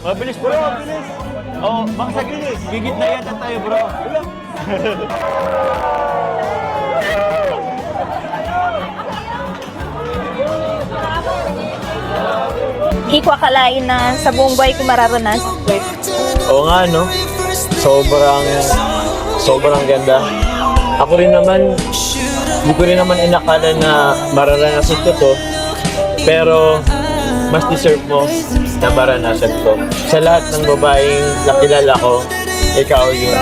Mabilis bro, mabilis. Oh, baka sa gilid. Gigit na yata tayo bro. Hindi ko akalain na sa buong buhay ko ito. Oo nga no. Sobrang sobrang ganda. Ako rin naman hindi ko rin naman inakala na mararanasan ko to. Pero mas deserve mo na maranasan ko. Sa lahat ng babaeng nakilala ko, ikaw yung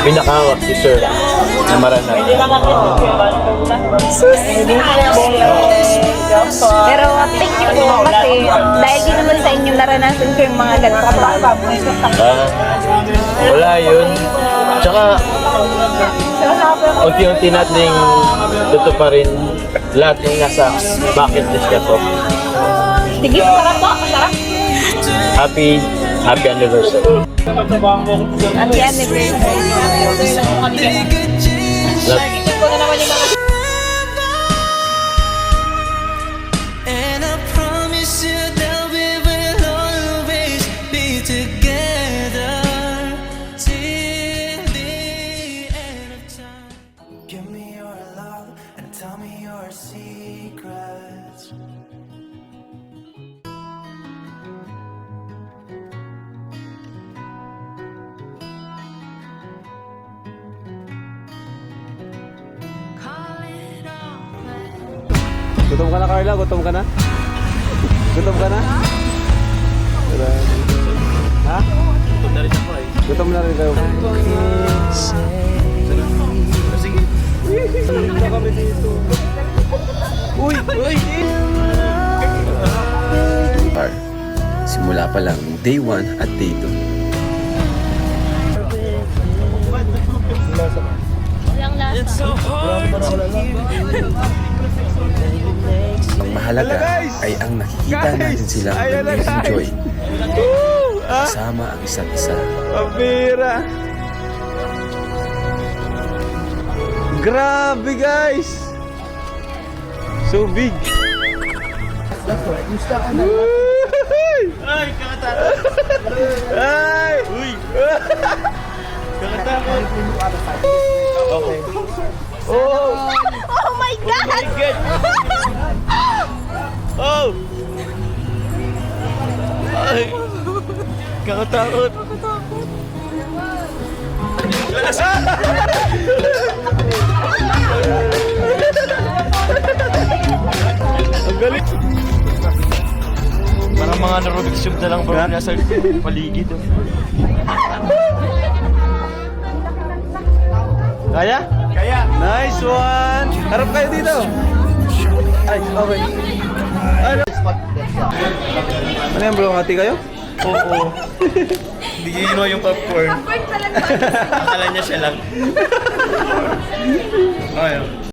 pinaka deserve na maranasan. Pero thank you po kasi dahil din naman sa inyo naranasan ko yung mga ganito. Ah, wala yun. Tsaka, unti-unti nating tutuparin lahat ng nasa bucket list ka to. Sige, masarap po, masarap. Happy, happy anniversary. Happy anniversary. Love. Give me your love and tell me your secrets. Gutom ka na, Carla? Gutom ka na? Gutom ka na? Ha? Gutom na rin ako eh. Gutom na rin kayo. Sige. Uy, kami dito. Uy, uy, Par. Simula pa lang day 1 at day 2. Walang lasa. Ang mahalaga ay ang nakikita natin silang nag-enjoy kasama ang isa't isa. Pabira. Grabe, guys. So big. Ay, kakatakot. Ay! Uy. Kakatakot. Okay. Oh! Oh my God! Oh! Kakatakot. Ang galing. Parang mga Rubik's Cube na lang bro, nasa paligid. oh. Kaya? Kaya, Nice one! Harap kayo dito. Ay, okay. Ano? Ano yan bro? Hati kayo? Oo. Hindi mo yung popcorn. Akala niya siya lang. Ayun.